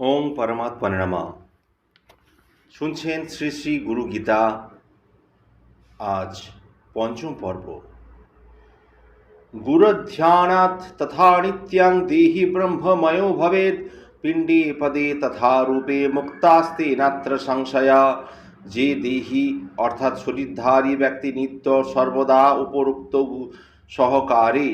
ওম পরমাত্মা নমা শুনছেন শ্রী শ্রী গুরু গীতা আজ পঞ্চম পর্ব গুরধ্যানাৎ তথা নিত্যাং দেহি ব্রহ্মময়ো ভবেত পিণ্ডে পদে তথা রূপে মুক্তাস্তে নাত্র সংশয়া যে দেহি অর্থাৎ শরীরধারী ব্যক্তি নিত্য সর্বদা উপরোক্ত সহকারে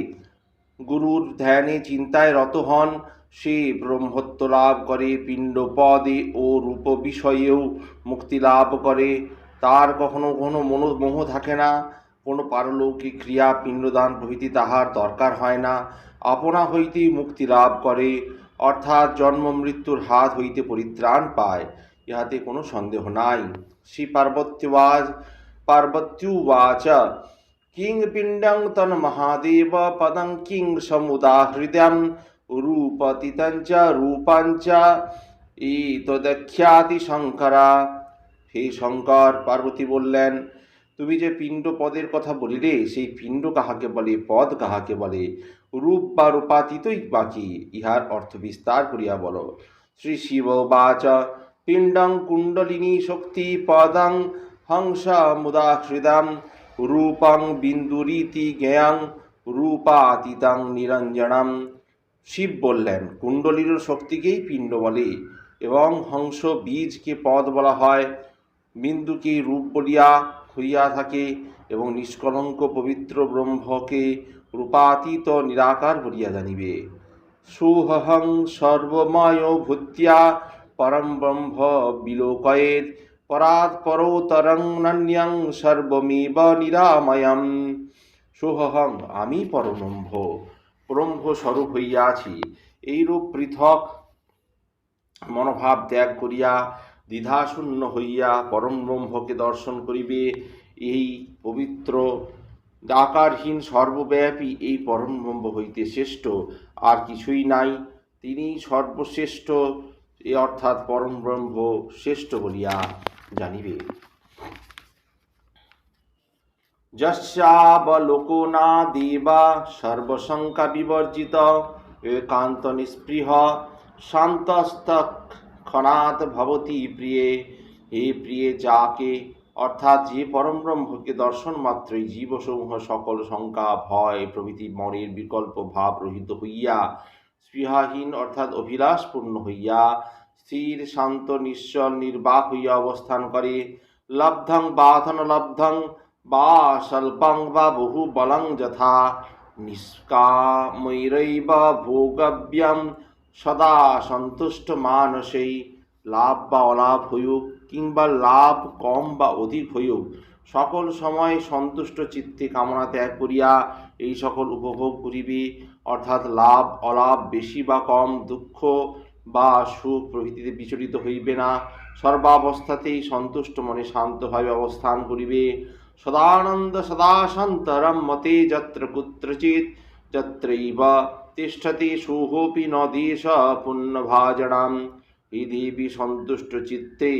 গুরুর ধ্যানে চিন্তায় রত হন সে ব্রহ্মত্ব লাভ করে পিণ্ড পদে ও রূপ বিষয়েও মুক্তি লাভ করে। তার কখনো কোনো মনোমোহ থাকে না। কোনো পারলৌকিক ক্রিয়া পিণ্ডদান প্রভৃতি তাহার দরকার হয় না। আপনা হইতেই মুক্তি লাভ করে, অর্থাৎ জন্ম মৃত্যুর হাত হইতে পরিত্রাণ পায়। ইহাতে কোনো সন্দেহ নাই। শ্রী পার্বত্যবাজ পার্বত্যুবাচ। কিং পিণ্ডং তন মহাদেব, পদং কিং সমুদাহৃদয়ম রূপতিতঞ্চ রূপাঞ্চ তদখ্যাতি শঙ্করা হে শঙ্কর, পার্বতী বললেন, তুমি যে পিণ্ড পদের কথা বলিলে, সেই পিণ্ড কাহাকে বলে, পদ কাহাকে বলে? রূপ বা রূপাতীতই বাকি, ইহার অর্থ বিস্তার করিয়া বলো। শ্রী শিব বাচ, পিণ্ডং কুণ্ডলিনী শক্তি পদং হংস মুদাহৃদম রূপং বিন্দুরীতি জ্ঞাং রূপাতীতং নিরঞ্জনম। শিব বললেন কুণ্ডলীর শক্তিকেই পিণ্ড বলে এবং হংস বীজকে পদ বলা হয়। বিন্দুকে রূপ বলিয়া হইয়া থাকে এবং নিষ্কলঙ্ক পবিত্র ব্রহ্মকে রূপাতীত নিরাকার বলিয়া জানিবে। সুহং সর্বময় ভূত্যা পরম ব্রহ্ম বিলোকয়েত পরাৎ পরোতরং নান্যং সর্বমেব নিরাময়ম। সোহং আমি পরব্রহ্ম ব্রহ্ম স্বরূপ হইয়াছি, এইরূপ পৃথক মনোভাব ত্যাগ করিয়া দ্বিধাশূন্য হইয়া পরম ব্রহ্মকে দর্শন করিবে, এই পবিত্র আকারহীন সর্বব্যাপী এই পরম ব্রহ্ম হইতে শ্রেষ্ঠ, আর কিছুই নাই। তিনি সর্বশ্রেষ্ঠ, এ অর্থাৎ পরম ব্রহ্ম শ্রেষ্ঠ বলিয়া জানিবে। যস্যাবলোকো না দেবা সর্বশঙ্কা বিবর্জিত একান্ত নিস্পৃহ শান্তস্তক ক্ষণাৎ ভবতি প্রিয়ে। হে প্রিয়ে, যাকে? অর্থাৎ যে পরম ব্রহ্মকে দর্শন মাত্রই জীবসমূহ সকল শঙ্কা, ভয়, প্রভৃতি মনের বিকল্প ভাব রহিত হইয়া স্পৃহাহীন অর্থাৎ অভিলাষপূর্ণ হইয়া স্থির, শান্ত, নিশ্চল, নির্বাক হইয়া অবস্থান করে। লব্ধং বা ধনলব্ধং বা স্বল্পং বা বহু বলং যথা নিষ্কামৈরৈব ভোগব্যম সদা সন্তুষ্ট মানসেই লাভ বা অলাভ হইউক কিংবা লাভ কম বা অধিক হইউক, সকল সময় সন্তুষ্ট চিত্তে কামনা ত্যাগ করিয়া এই সকল উপভোগ করিবে। অর্থাৎ লাভ, অলাভ বেশি বা কম, দুঃখ বা সুখ প্রভৃতিতে বিচলিত হইবে না। সর্বাবস্থাতেই সন্তুষ্ট মনে শান্তভাবে অবস্থান করিবে। সদানন্দ সদা শান্তরম মতে যত্র কুত্রচিৎ, যত্রৈব তিষ্ঠতি সুহোপি ন দেশ পুণ্যভাজনাম। হে দেবী সন্তুষ্ট চিত্তে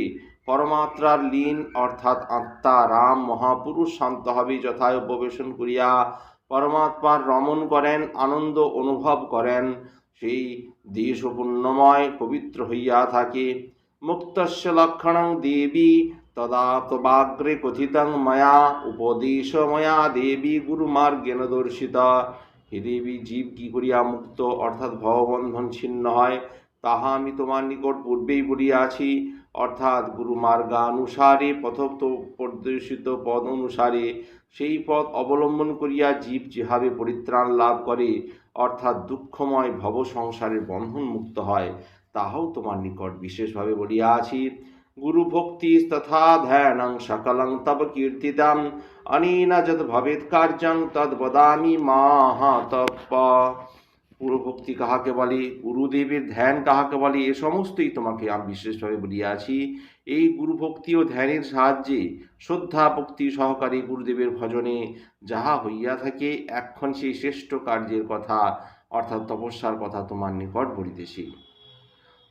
পরমাত্রার লীন অর্থাৎ আত্মা রাম মহাপুরুষ শান্তভাবে যথায় উপবেশন করিয়া পরমাত্মার রমণ করেন, আনন্দ অনুভব করেন। সেই দেশ পুণ্যময় পবিত্র হইয়া থাকে। মুক্তস্য লক্ষণং দেবী তদা তবাগ্রে কথিতং ময়া উপদেশ ময়া দেবী গুরুমার্গেন দর্শিতা হে দেবী জীব কি করিয়া মুক্ত অর্থাৎ ভববন্ধন ছিন্ন হয় তাহা আমি তোমার নিকট পূর্বেই বলিয়াছি অর্থাৎ গুরু মার্গানুসারে পথক্ত প্রদর্শিত পদ অনুসারে সেই পথ অবলম্বন করিয়া জীব যেভাবে পরিত্রাণ লাভ করে, অর্থাৎ দুঃখময় ভব সংসারের বন্ধন মুক্ত হয়, তাহাও তোমার নিকট বিশেষভাবে বলিয়াছি গুরু ভক্তি তথা ধ্যানং সকলং তব কীর্তিতাম অনেন যদ ভবেৎ কার্যং তদ বদামি মাহাতপ পুরভক্তি কাহাকে বলে গুরুদেবের ধ্যান কাহাকে বলে এ সমস্তই তোমাকে আমি বিশেষভাবে বলিয়াছি। এই গুরুভক্তি ও ধ্যানের সাহায্যে শ্রদ্ধা, ভক্তি সহকারে গুরুদেবের ভজনে যাহা হইয়া থাকে এখন সেই শ্রেষ্ঠ কার্যের কথা, অর্থাৎ তপস্যার কথা তোমার নিকট বলিতেছি।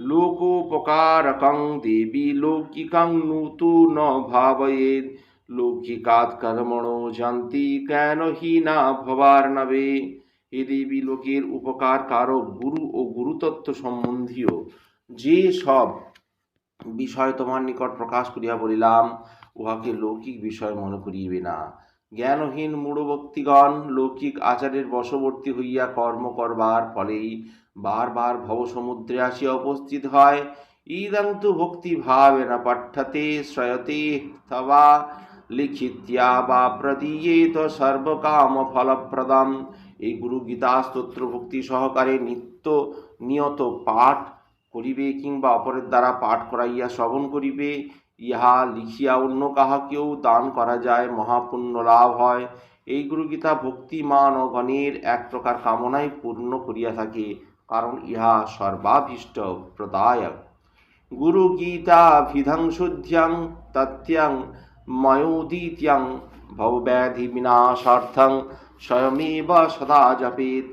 লোকোপকারকং দেবী লৌকিকং নূতু ন ভাবয়েদ লৌকিকাৎ কর্মণো জানতি কেন হি না ভবার নবে এ দেবী লোকের উপকার কারক গুরু ও গুরুতত্ত্ব সম্বন্ধীয় যে সব বিষয় তোমার নিকট প্রকাশ করিয়া বলিলাম, উহাকে লৌকিক বিষয় মনে করিবে না। জ্ঞানহীন মূঢ় ব্যক্তিগণ লৌকিক আচারের বশবর্তী হইয়া কর্ম করবার ফলেই বারবার ভবসমুদ্রে আসিয়া উপস্থিত হয়। ইদং তু ভাবেন পাঠ্যতে শ্রয়তে তবা লিখিত্যা বা প্রদীয়েত সর্বকাম ফলপ্রদম। এই গুরু গীতা স্তোত্র ভক্তি সহকারে নিত্য নিয়ত পাঠ করিবে কিংবা অপরের দ্বারা পাঠ করাইয়া শ্রবণ করিবে। ইহা লিখিয়া অন্য কাহাকেও দান করা যায়, মহাপুণ্য লাভ হয়। এই গুরু গীতা ভক্তিমান ও গণের এক প্রকার কামনাই পূর্ণ করিয়া থাকে, কারণ ইহা সর্বাভীষ্ট প্রদায়ক। গুরু গীতা ভিধং শুদ্ধ্যং তথ্যং ময়োদিত্যং ভবব্যাধি বিনাশার্থং স্বয়মেব সদা জপেত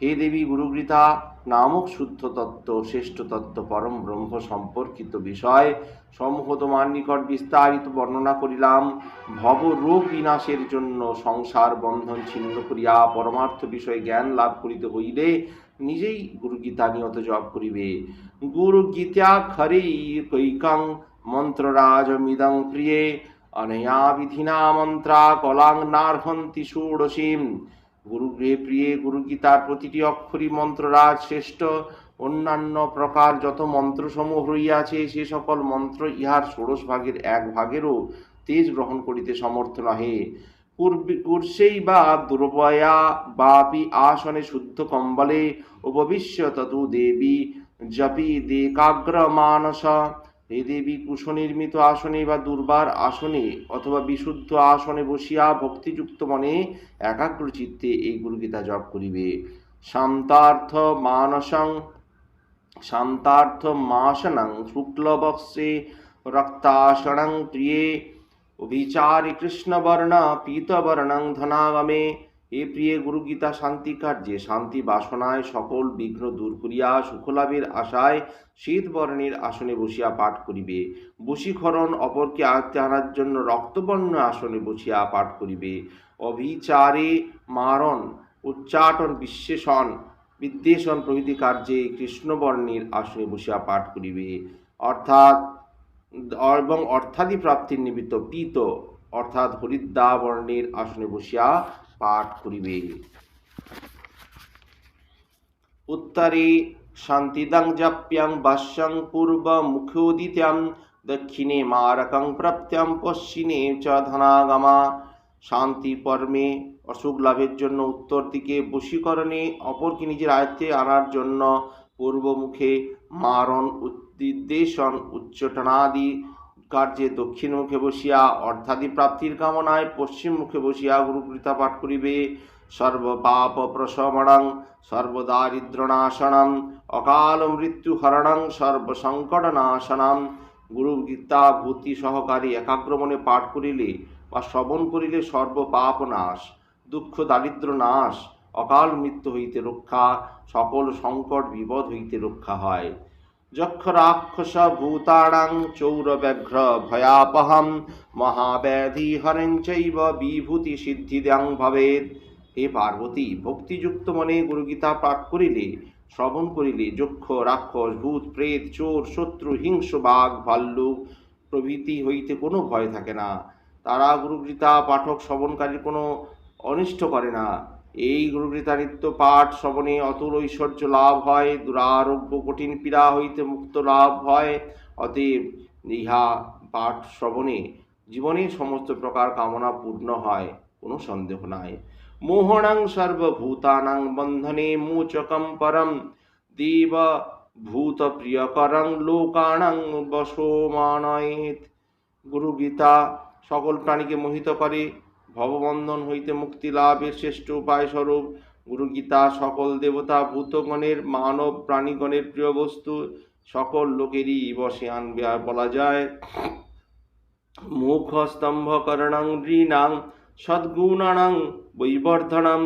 হে দেবী গুরুগীতা নামক শুদ্ধ তত্ত্ব শ্রেষ্ঠ তত্ত্ব পরম ব্রহ্ম সম্পর্কিত বিষয় সমূহ তোমার নিকট বিস্তারিত বর্ণনা করিলাম। ভব রোগ বিনাশের জন্য সংসার বন্ধন ছিন্ন করিয়া পরমার্থ বিষয়ে জ্ঞান লাভ করিতে হইলে নিজেই গুরুগীতা নিয়ত জপ করিবে। গুরুগীতা খরে কৈকাং মন্ত্ররাজমিদং প্রিয়ে। অনয়া বিধিনা মন্ত্রা কলাং নার্হন্তি ষোড়শীম। গুরুগৃহে প্রিয়ে, গুরু গীতার প্রতিটি অক্ষরী মন্ত্ররাজ শ্রেষ্ঠ? অন্যান্য প্রকার যত মন্ত্রসমূহ রইয়াছে সে সকল মন্ত্র ইহার ষোড়শ ভাগের এক ভাগেরও তেজ গ্রহণ করিতে সমর্থ নহে। কুর্ষেই বা দুর্বয়া বাপি আসনে শুদ্ধ কম্বলে উপবিশ্য ততু দেবী জপি দেকাগ্র মানস। হে দেবী, কুশনির্মিত আসনে বা দুর্বার আসনে অথবা বিশুদ্ধ আসনে বসিয়া ভক্তিযুক্ত মনে একাগ্র চিত্তে এই গুরুগীতা জপ করিবে। শান্তার্থ মানসং, শান্তার্থ মাসনং শুক্লবৎসে রক্তাসনং প্রিয়ে অভিচারি কৃষ্ণবর্ণ, পীতবর্ণং ধনাগমে। এ প্রিয়ে গুরুগীতা শান্তি কার্যে, শান্তি বাসনায় সকল বিঘ্ন দূর করিয়া সুখলাভের আশায় শীত বর্ণের আসনে বসিয়া পাঠ করিবে। বশীকরণ অপরকে আয়ত্তে আনার জন্য রক্তবর্ণ আসনে বসিয়া পাঠ করিবে। অভিচারে মারণ, উচ্চাটন বিশ্লেষণ বিদ্বেষণ প্রভৃতি কার্যে কৃষ্ণবর্ণের আসনে বসিয়া পাঠ করিবে। অর্থাৎ এবং অর্থাদি প্রাপ্তির নিমিত্ত পীত, অর্থাৎ হরিদ্রা বর্ণের আসনে বসিয়া পাঠ করিবে। উত্তরে, শান্তিদং জাপ্যং বাস্যং পূর্ব মুখোদিত্যাং দক্ষিণে মারকং প্রত্যং পশ্চিমে চ ধনাগমা। শান্তি পর্মে অসুখ লাভের জন্য উত্তর দিকে বশীকরণে, অপরকে নিজের আয়ত্তে আনার জন্য পূর্বমুখে মারণ, উদ্দেশন, উচ্চটনাদি কার্যে দক্ষিণ মুখে বসিয়া অর্থাদি প্রাপ্তির কামনায় পশ্চিম মুখে বসিয়া গুরুকৃতা পাঠ করিবে। সর্বপাপ প্রশমণং সর্বদারিদ্রনাশনম অকাল মৃত্যু সর্বসংকটনাশনম। গুরু গীতা ভূতি সহকারী একাগ্রমণে পাঠ করিলে বা শ্রবণ করিলে সর্বপাপ নাশ দুঃখ দারিদ্র নাশ অকাল মৃত্যু হইতে রক্ষা, সকল সংকট বিপদ হইতে রক্ষা হয়। যক্ষ রাক্ষস ভূতানাং চৌরব্যাঘ্র ভয়াপহম মহাব্যাধি হরেঞ্চৈব বিভূতি সিদ্ধিদাং ভবেদ হে পার্বতী, ভক্তিযুক্ত মনে গুরুগীতা পাঠ করিলে, শ্রবণ করিলে যক্ষ রাক্ষস ভূত প্রেত, চোর, শত্রু হিংস বাঘ, ভাল্লুক প্রভৃতি হইতে কোনো ভয় থাকে না। তারা গুরুগীতা পাঠক শ্রবণকারীর কোনো অনিষ্ট করে না। এই গুরুগীতা নিত্য পাঠ শ্রবণে অতুল ঐশ্বর্য লাভ হয়, দুরারোগ্য কঠিন পীড়া হইতে মুক্ত লাভ হয়। অতএব ইহা পাঠ শ্রবণে জীবনের সমস্ত প্রকার কামনা পূর্ণ হয়, কোনো সন্দেহ নাই। মোহনং সর্বভূতানাং বন্ধনে মোচকম পরম দেব ভূত প্রিয়করং লোকানাং বশমানয়েত গুরু গীতা সকল প্রাণীকে মোহিত করে ভববন্ধন হইতে মুক্তি লাভের শ্রেষ্ঠ উপায় স্বরূপ গুরু গীতা সকল দেবতা, ভূতগণের, মানব প্রাণীগণের প্রিয় বস্তু, সকল লোকেরই বসে আনবে আর বলা যায়, মুখ স্তম্ভকরণং নৃণাং সদ্গুণানাং বৈবর্ধনম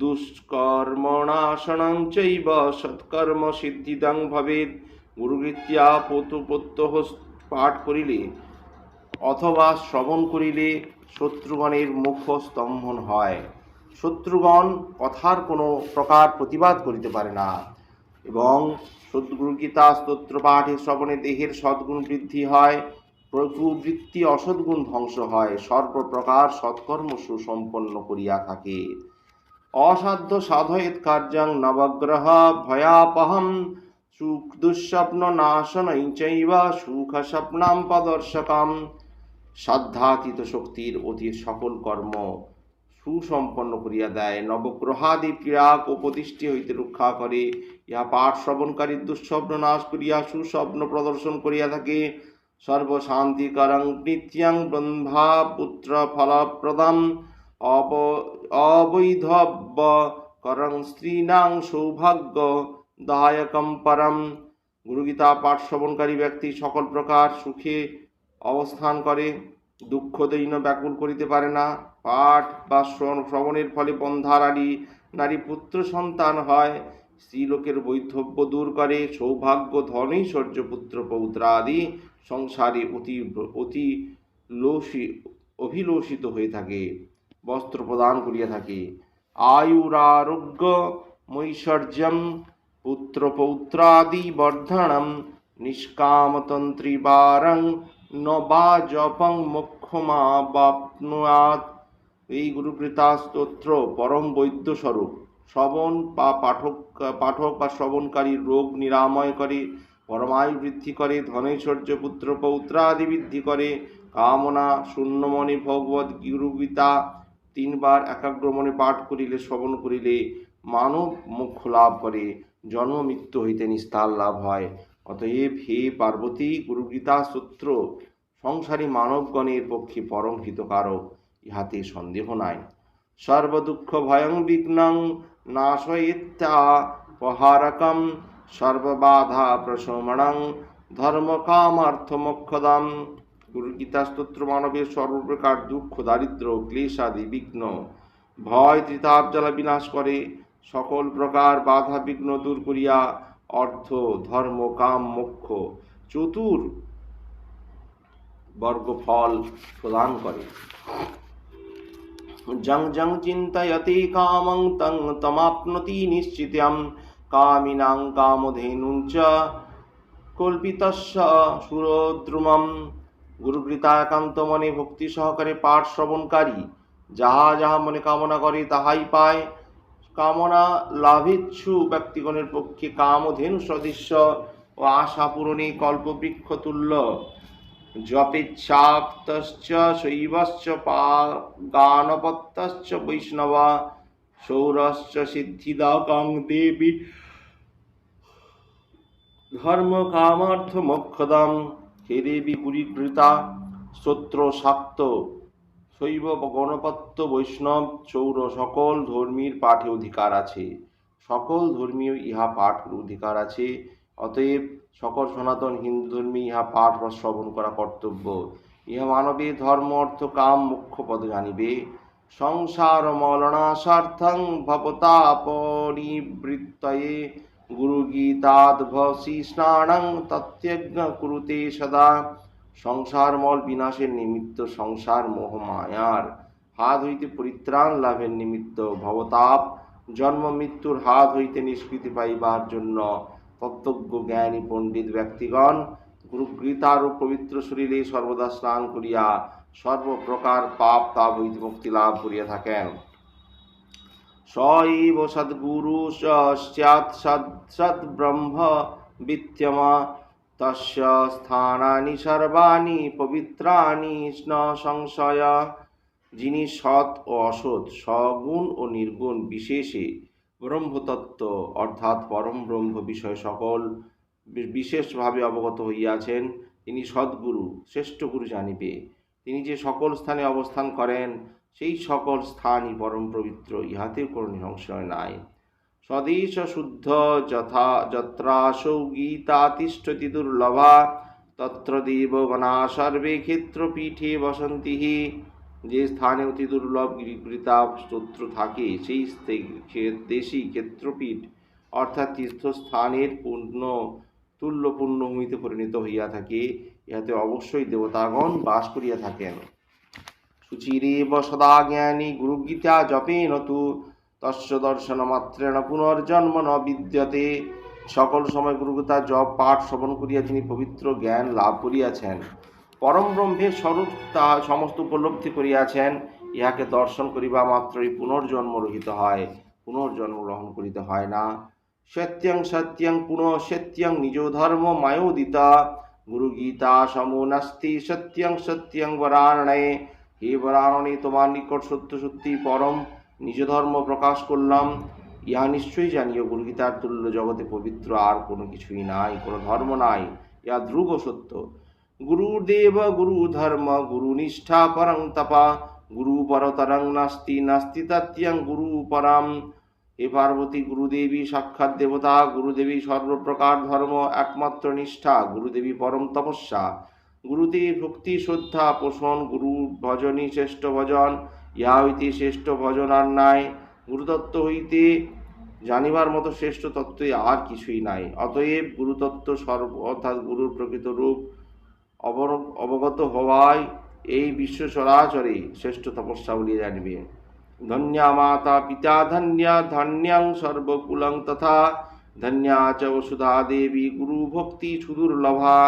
দুষ্কর্মণাশনং চৈব সৎকর্ম সিদ্ধিদাং ভবেদ। গুরুগীত্যা পতুপত্য পাঠ করিলে অথবা শ্রবণ করিলে শত্রুগণের মুখ্য স্তম্ভন হয়। শত্রুগণ কথার কোনো প্রকার প্রতিবাদ করিতে পারে না এবং সদ্গুরু গীতা স্তোত্র পাঠে শ্রবণে দেহের সদ্গুণ বৃদ্ধি হয় প্রবৃত্তি অসদ্গুণ ধ্বংস হয়, সর্বপ্রকার সৎকর্ম সুসম্পন্ন করিয়া থাকে। অসাধ্য সাধয়েত কার্যং নবগ্রহ ভয়াপহম সুখ দুঃস্বপ্ন নাশনৈ চৈব সুখ স্বপ্নাম পদর্শকাম সাধ্যাতীত শক্তির অতীত সকল কর্ম সুসম্পন্ন করিয়া দেয়। নবগ্রহাদি ক্রিয়াক উপদিষ্টি হইতে রক্ষা করে। ইহা পাঠ শ্রবণকারী দুঃস্বপ্ন নাশ করিয়া সুস্বপ্ন প্রদর্শন করিয়া থাকে। সর্বশান্তিকরং নিত্যং ব্রহ্মা পুত্র ফলপ্রদম। অব অবৈধব্য করং স্ত্রীণাং সৌভাগ্য দায়কম পরম গুরুগীতা পাঠ শ্রবণকারী ব্যক্তি সকল প্রকার সুখে অবস্থান করে দুঃখ দৈন্য ব্যাকুল করিতে পারে না। পাঠ বা শ্রবণ- শ্রবণের ফলে বন্ধারালী নারী পুত্র সন্তান হয়। স্ত্রীলোকের বৈধব্য দূর করে, সৌভাগ্য ধনৈশ্বর্য পুত্র পৌত্রাদি সংসারে অতি অতি লোসী অভিলোষিত হয়ে থাকে, বস্ত্র প্রদান করিয়া থাকে। আয়ুরারোগ্য মৈশ্বর্যম পুত্র পৌত্রাদি বর্ধনম নিষ্কামতন্ত্রীবারং ন বা জপং মোক্ষমা বাপ্নুয়াত। এই গুরুকৃতা স্তোত্র পরম বৈদ্য স্বরূপ শ্রবণ বা পাঠক পাঠক বা শ্রবণকারীর রোগ নিরাময় করে, পরমায়ু বৃদ্ধি করে, ধনৈশ্বর্য পুত্র পৌত্রাদি বৃদ্ধি করে, কামনা শূন্যমণি ভগবত গুরুগীতা তিনবার একাগ্র মনে পাঠ করিলে, শ্রবণ করিলে মানব মুখ্য লাভ করে, জন্ম মৃত্যু হইতে নিস্তার লাভ হয়। অতএব হে পার্বতী, গুরুগীতা, সূত্র, সংসারী মানবগণের পক্ষে পরম হিতকারক, ইহাতে সন্দেহ নাই। সর্বদুঃখ ভয়ং বিঘ্নং নাশয়িত্যা পহারকম সর্ববাধা প্রশমনং ধর্ম কামার্থ মোক্ষদাম গুরুগীতা, স্তোত্র, মানবের সর্বপ্রকার দুঃখ, দারিদ্র ক্লেশাদি বিঘ্ন, ভয়, ত্রিতাপ, জ্বালা বিনাশ করে সকল প্রকার বাধা বিঘ্ন দূর করিয়া অর্থ, ধর্ম, কাম, মোক্ষ, চতুর বর্গ ফল প্রদান করে। জং জং চিন্তয়তি কামং তং তমাপ্নতি নিশ্চিত্যম, কামিনাং কামধেনুং চ কল্পিতস্য সুরদ্রুমম। গুরুকৃতা একান্ত মনে ভক্তি সহকারে পাঠ শ্রবণকারী, যাহা যাহা মনে কামনা করে তাহাই পায়। কামনা লাভেচ্ছু ব্যক্তিগণের পক্ষে কামধেনু সদৃশ্য ও আশা পূরণে কল্পবৃক্ষ তুল্য জপেচ্ছাপ্তশ্চ শৈবশ্চ পা গানপত্যশ্চ বৈষ্ণব সৌরশ্চ সিদ্ধিদাকাং দেবী ধর্ম কামার্থ হে দেবী স্তোত্র শাক্ত শৈব গণপত্য বৈষ্ণব চৌর সকল ধর্মীর পাঠে অধিকার আছে। সকল ধর্মীয় ইহা পাঠ অধিকার আছে। অতএব সকল সনাতন হিন্দু ধর্মী ইহা পাঠ বা শ্রবণ করা কর্তব্য। ইহা মানবে, ধর্ম, অর্থ, কাম, মুখ্য পদ জানিবে। সংসার মলনাশার্থং ভবতা পরিবৃত্তয়ে। গুরুগীতাদ্ভসি স্নানং তত্যজ্ঞ কুরুতে সদা। সংসার মল বিনাশের নিমিত্ত সংসার মোহ মায়ার। হাত হইতে পরিত্রাণ লাভের নিমিত্ত ভবতাপ। জন্ম মৃত্যুর হাত হইতে নিষ্কৃতি পাইবার জন্য তত্ত্বজ্ঞ, জ্ঞানী, পণ্ডিত ব্যক্তিগণ গুরুগীতার ও পবিত্র শরীরে সর্বদা স্নান করিয়া সর্বপ্রকার পাপ, তাপ হইতে মুক্তি লাভ করিয়া থাকেন। সদ্গুরু সদ সদ্ব্রহ্ম বিদ্যমা তস্য স্থানানি সর্বাণি পবিত্রানি ন সংশয় যিনি সৎ ও অসৎ, সগুণ ও নির্গুণ, বিশেষে ব্রহ্মতত্ত্ব, অর্থাৎ পরম ব্রহ্ম বিষয় সকল বিশেষভাবে অবগত হইয়াছেন, তিনি সদ্গুরু, শ্রেষ্ঠ গুরু জানিবে। তিনি যে সকল স্থানে অবস্থান করেন, সেই সকল স্থানই পরম পবিত্র, ইহাতেও কোনো সংশয় নাই স্বদেশ শুদ্ধ যথা যত্রাসৌ গীতাতিষ্ঠতি দুর্লভা, তত্র দেবগণা সর্বে ক্ষেত্রপীঠে বসন্তি। যে স্থানে অতি দুর্লভ গিরিগৃতা স্তোত্র থাকে, সেই ক্ষে- ক্ষেত্রপীঠ অর্থাৎ তীর্থস্থানের পূর্ণ, তুল্য পূর্ণভূমিতে পরিণত হইয়া থাকে। ইহাতে অবশ্যই দেবতাগণ বাস করিয়া থাকেন। সুচিরেব সদা জ্ঞানী গুরুগীতা জপেন তু তস্য দর্শনমাত্রেণ পুনর্জন্ম ন বিদ্যতে। সকল সময় গুরুগীতা জপ, পাঠ শ্রবণ করিয়া যিনি পবিত্র জ্ঞান লাভ করিয়াছেন, পরম ব্রহ্মের স্বরূপ তা সমস্ত উপলব্ধি করিয়াছেন, ইহাকে দর্শন করিবা মাত্রই পুনর্জন্ম রহিত হয়, পুনর্জন্ম গ্রহণ করিতে হয় না। সত্যং সত্যং পুনঃ সত্যং নিজ ধর্ম মায়োদিতা। গুরু গীতা সমো নাস্তি সত্যং সত্যং বরাণে হে বরাণে তোমার নিকট সত্য সত্যি পরম নিজ ধর্ম প্রকাশ করলাম, ইহা নিশ্চয়ই জানিও গুরু গীতার তুল্য জগতে পবিত্র আর কোনো কিছুই নাই, কোনো ধর্ম নাই, ইহা ধ্রুব সত্য। গুরুদেব গুরু ধর্ম গুরু নিষ্ঠা পরং তপা গুরু পরতরং নাস্তি নাস্তি তত্যং গুরু পরম হে পার্বতী গুরুদেবী সাক্ষাৎ দেবতা, গুরুদেবী সর্বপ্রকার ধর্ম, একমাত্র নিষ্ঠা, গুরুদেবী পরম তপস্যা। গুরুদেব ভক্তি, শ্রদ্ধা, পোষণ, গুরু ভজনই শ্রেষ্ঠ ভজন ইহা হইতে শ্রেষ্ঠ ভজন আর নাই, গুরুতত্ত্ব হইতে জানিবার মতো শ্রেষ্ঠ তত্ত্বে আর কিছুই নাই। অতএব গুরুতত্ত্ব সর্ব, অর্থাৎ গুরুর প্রকৃত রূপ অবগত হওয়ায় এই বিশ্ব সরাচরে শ্রেষ্ঠ তপস্যা বলিয়া জানিবে। ধন্যা মাতা পিতা, ধন্যা ধন্যাং সর্বকুলং তথা ধন্যা চ বসুধা দেবী গুরু ভক্তি সুদুর্লভা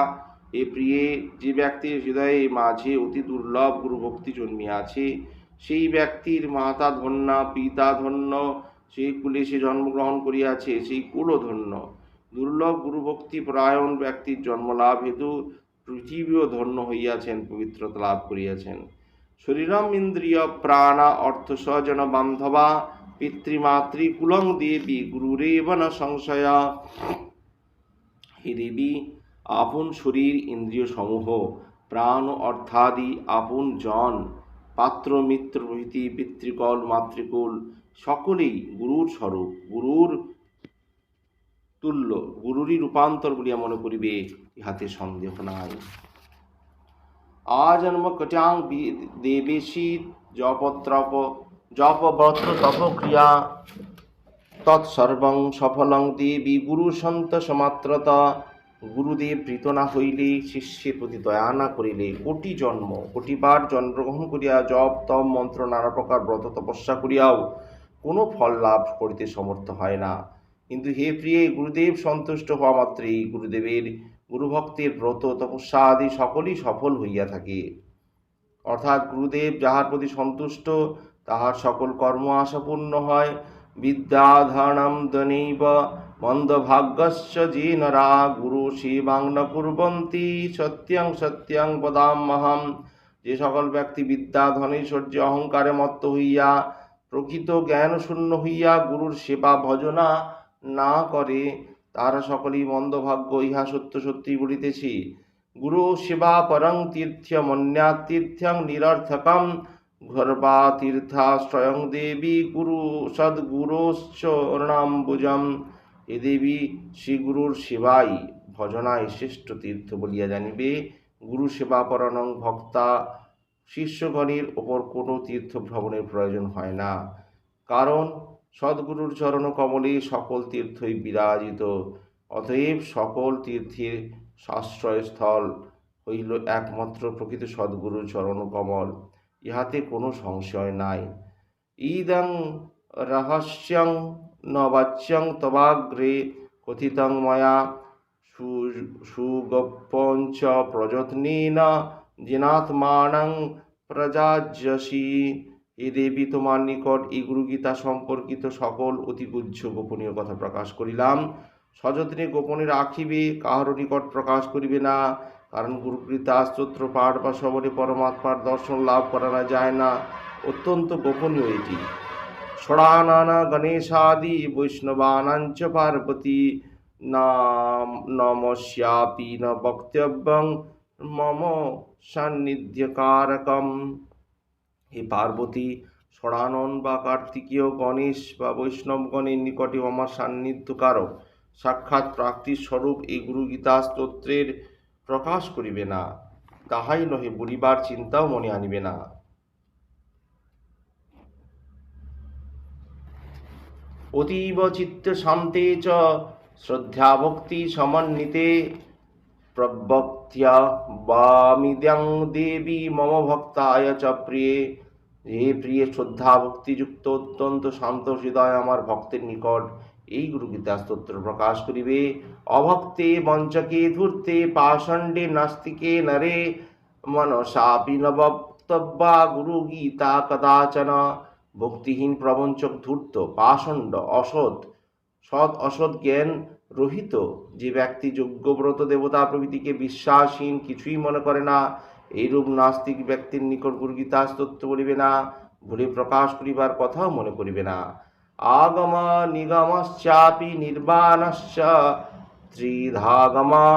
এ প্রিয়ে, যে ব্যক্তির হৃদয়ে মাঝে অতি দুর্লভ গুরু ভক্তি জন্মিয়াছে সেই ব্যক্তির মাতা ধন্যা, পিতা ধন্য সেই কুলে সে জন্মগ্রহণ করিয়াছে, সেই কুলও ধন্য। দুর্লভ গুরুভক্তি পরায়ণ ব্যক্তির জন্মলাভ হেতু পৃথিবীও ধন্য হইয়াছেন, পবিত্রতা লাভ করিয়াছেন। শরীরম ইন্দ্রিয় প্রাণ অর্থ স্বজন বান্ধবা, পিতৃমাতৃ কুলং দেবী গুরুরেব ন সংশয়া। হে দেবী, আপন শরীর ইন্দ্রিয় সমূহ প্রাণ অর্থাদি আপন জন পাত্র, মিত্র প্রভৃতি পিতৃকল, মাতৃকুল সকলেই গুরুর স্বরূপ, গুরুর তুল্য, গুরুরই রূপান্তর বলিয়া মনে করিবে, ইহাতে সন্দেহ নাই। আজন্ম কটাং দেবেশী জপত্রপ জপব্রত তপক্রিয়া, তৎসর্বং সফলং দেবী গুরু সন্ত সমাত্রতা। গুরুদেব প্রীত না হইলে, শিষ্যের প্রতি দয়া না করিলে কোটি জন্ম, কোটিবার জন্মগ্রহণ করিয়া জপ তম মন্ত্র নানা প্রকার ব্রত তপস্যা করিয়াও কোনো ফল লাভ করিতে সমর্থ হয় না। কিন্তু হে প্রিয়ে, গুরুদেব সন্তুষ্ট হওয়া মাত্রেই গুরুদেবের গুরুভক্তের ব্রত তপস্যা আদি সকলই সফল হইয়া থাকে। অর্থাৎ গুরুদেব যাহার প্রতি সন্তুষ্ট, তাহার সকল কর্ম আশাপূর্ণ হয়। বিদ্যাধারণম দনৈব মন্দভাগ্যস্য যে নরা গুরু সেবাং ন কুর্বন্তি সত্যং সত্যং বদাম্যহম যে সকল ব্যক্তি বিদ্যা ধনৈশ্বর্য অহংকারে মত্ত হইয়া, প্রকৃত জ্ঞান শূন্য হইয়া গুরুর সেবা, ভজনা না করে তারা সকলেই মন্দভাগ্য, ইহা সত্য সত্যি বলিতেছি। গুরু সেবা পরং তীর্থ্যমন্যা তীর্থং নিরর্থকম। গর্বা তীর্থা স্বয়ং দেবী গুরু সদ্গুরোশ্চরণাম্বুজম এ দেবী শ্রীগুরুর সেবাই ভজনায় শ্রেষ্ঠ তীর্থ বলিয়া জানিবে। গুরু সেবা পরায়ণ ভক্তা। শিষ্যগণের ওপর কোনো তীর্থ ভ্রমণের প্রয়োজন হয় না। কারণ সদ্গুরুর চরণ কমলে সকল তীর্থই বিরাজিত। অতএব সকল তীর্থের আশ্রয়স্থল হইল একমাত্র প্রকৃত সদ্গুরুর চরণ কমল ইহাতে কোনো সংশয় নাই। ইদং রহস্যং নবাচ্যং তবাগ্রে কথিতং ময়া সুগপ্পঞ্চ প্রযত্নেন জিনাত্মানং প্রজাজ্যসি। এ দেবী, তোমার নিকট এই গুরুগীতা সম্পর্কিত সকল অতি গুজ্জ গোপনীয় কথা প্রকাশ করিলাম। সযত্নে গোপনে রাখিবে কাহারও নিকট প্রকাশ করিবে না। কারণ গুরুগীতা স্তোত্র পাঠ বা সবরে পরমাত্মার দর্শন লাভ করানো যায় না, অত্যন্ত গোপনীয় এটি। ষড়ানানা গণেশাদি বৈষ্ণবানাঞ্চ পার্বতী নাম নমস্যাপি ন বক্তব্যং মম সান্নিধ্যকারকম। হে পার্বতী ষড়ানন বা কার্তিকীয় গণেশ বা বৈষ্ণবগণের নিকটে আমার সান্নিধ্যকারক। সাক্ষাৎ প্রাপ্তির স্বরূপ এই গুরু গীতা স্তোত্রের প্রকাশ করিবে না, তাহাই নহে বলিবার চিন্তাও মনে আনিবে না। অতীব চিত্ত শান্তে চ, শ্রদ্ধা ভক্তি সমন্বিতে প্রবক্তিয়া বামিদ্যাং দেবী মম ভক্তায় চ প্রিয়ে। হে প্রিয়, শ্রদ্ধা ভক্তিযুক্ত অত্যন্ত শান্ত হৃদয় আমার ভক্তের নিকট। এই গুরু গীতা স্তোত্র প্রকাশ করিবে। অভক্তে মঞ্চকে ধূর্তে, পাষণ্ডে নাস্তিকে নরে। মনসাপি নবক্তব্যা গুরু গীতা কদাচন। ভক্তিহীন প্রবঞ্চক ধূর্ত, পাষণ্ড, অসৎ। সৎ অসৎ জ্ঞান রহিত, যে ব্যক্তি যোগ্যব্রত দেবতা প্রভৃতিকে বিশ্বাসহীন, কিছুই মনে করে না। এইরূপ নাস্তিক ব্যক্তির নিকট গুরু গীতা স্তোত্র বলিবে না। ভুলে প্রকাশ করিবার কথাও মনে করিবে না। আগম নিগমশ্চাপি নির্বাণশ্চ ত্রিধাগমা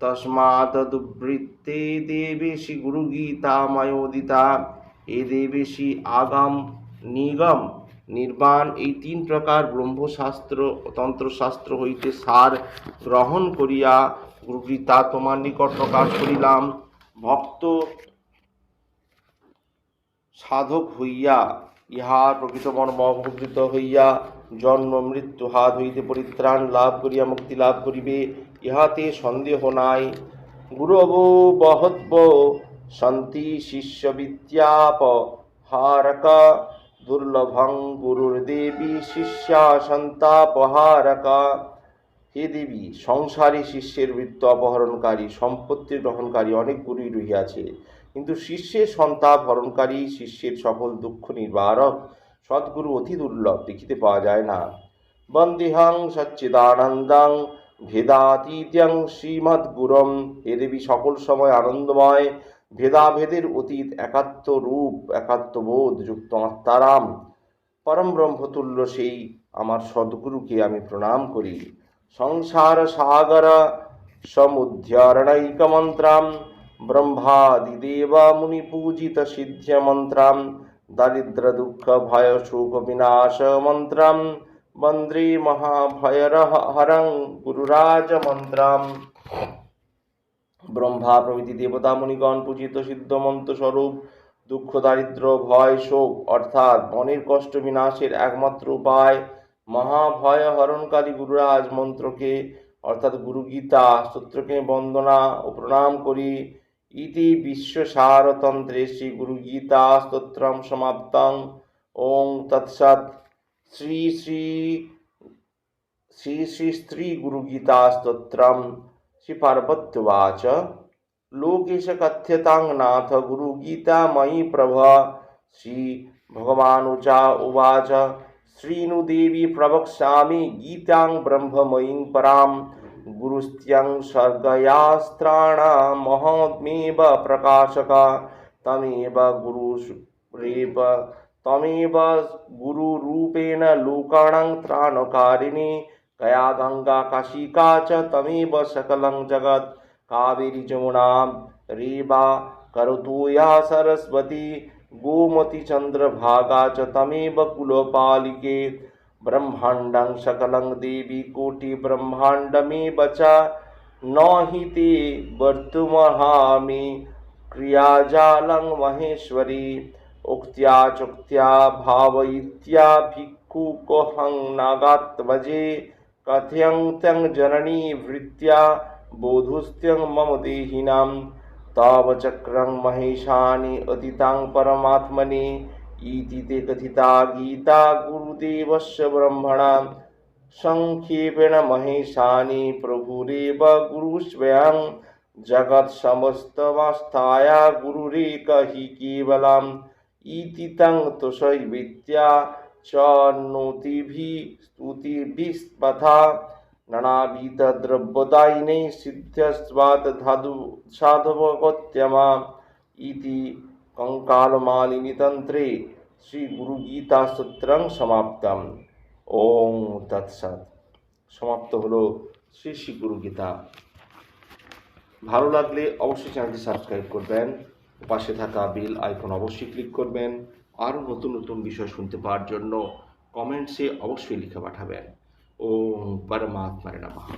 তস্মাৎ দুবৃত্তে দেবেশি গুরু গীতাময়োদিতা এ দেবেশি আগম নিগম নির্বাণ এই তিন প্রকার ব্রহ্মশাস্ত্র তন্ত্রশাস্ত্র হইতে সার গ্রহণ করিয়া গুরু গীতা তোমার নিকট প্রকাশ করিলাম। ভক্ত সাধক হইয়া ইহার প্রকৃত মর্ম অবগত হইয়া জন্ম, মৃত্যু হাত হইতে পরিত্রাণ লাভ করিয়া মুক্তি লাভ করিবে, ইহাতে সন্দেহ নাই। গুরব বহদ্ব শান্তি শিষ্য বিদ্যাপ হারক, দুর্লভং গুরুর দেবী শিষ্যা সন্তাপহারকা হে দেবী, সংসারী শিষ্যের বৃত্ত অপহরণকারী, সম্পত্তি গ্রহণকারী অনেক গুরুই রহিয়াছে। কিন্তু শিষ্যের সন্তাপ হরণকারী, শিষ্যের সকল দুঃখ নিবারক সদ্গুরু অতি দুর্লভ, দেখিতে পাওয়া যায় না। বন্দেহং সচ্চিদানন্দং ভেদাতীত্যং শ্রীমদ্গুরম, হে দেবী, সকল সময় আনন্দময়, ভেদাভেদের অতীত একাত্ম রূপ, একাত্ম বোধ যুক্ত আত্মারাম। পরম ব্রহ্মতুল্য সেই আমার সদ্গুরুকে আমি প্রণাম করি। সংসার সাগর সমুদ্ধারণৈকমন্ত্রাম বিনাশ মন্ত্রাম বন্দ্রে মহাভয়র হরং গুরুরাজ মন্ত্রাম ব্রহ্মা প্রভৃতি দেবতা মুনিগণ পূজিত সিদ্ধ মন্ত্র স্বরূপ দুঃখ দারিদ্র ভয় শোক অর্থাৎ মনের কষ্ট বিনাশের একমাত্র উপায় মহাভয় হরণকারী গুরুরাজ মন্ত্রকে অর্থাৎ গুরু গীতা স্তোত্রকে বন্দনা ও প্রণাম করি ইতি বিশ্বসারতন্ত্রে শ্রীগুরুগীতাস্তোত্রম সমাপ্তং। ওং তৎসৎ। শ্রী শ্রী শ্রী শ্রী স্ত্রী গুরুগীতাস্তোত্রম শ্রীপার্বত্যুবাচ। লোকেশ কথ্যতাং নাথ গুরুগীতাময়ী প্রভ শ্রী ভগবানুচা উবাচ श्रीनुदेवी प्रवक्ष्यामि गीतां ब्रह्ममयीं परां गुरुस्त्यं सर्गयास्त्राणामहमेव प्रकाशक तमेव गुरुरेव तमेव गुरुरूपेण लोकाणां त्राणकारिणी गया गङ्गा काशिका च तमेव सकलं जगत् कावेरी जमुना रेवा करोतुया सरस्वती गोमती चन्द्रभागा च तमेव कुलपालिके ब्रह्माण्डं सकलं देवी कोटिब्रह्माण्डमेव च। न हि ते वर्तुमहामि क्रियाजालं महेश्वरी। उक्त्या चुक्त्या भावयित्या भिक्खुकोऽहं नागात्मजे कथयन्त्यं जननी वृत्त्या बोधुस्त्यं मम देहिनां। तव चक्रं महेशानि अतीतां परमात्मनि। ইতিতে কথিতা গীতা গুরুদেবস্য ব্রহ্মণা সংক্ষেপেণ মহেশানি প্রভুরেব গুরুস্বয়ং জগৎ সমস্তমাস্থায়া গুরুরেক হি কেবলম ইতি তং তুষৈ বিদ্যা চ নতিভি স্তুতিভিস্তথা নানাবিধদ্রব্যদায়িনী সিদ্ধস্বাত সাধু সাধবগত্যমা ইতি কঙ্কালমালিনীতন্ত্রে শ্রীগুরুগীতাসূত্রং সমাপ্তম ওং তৎসৎ সমাপ্ত হল শ্রী শ্রী গুরুগীতা ভালো লাগলে অবশ্যই চ্যানেলটি সাবস্ক্রাইব করবেন, পাশে থাকা বিল আইকন অবশ্যই ক্লিক করবেন আরও নতুন নতুন বিষয় শুনতে পাওয়ার জন্য কমেন্টসে অবশ্যই লিখে পাঠাবেন। ওম পরমাত্মারে নমঃ।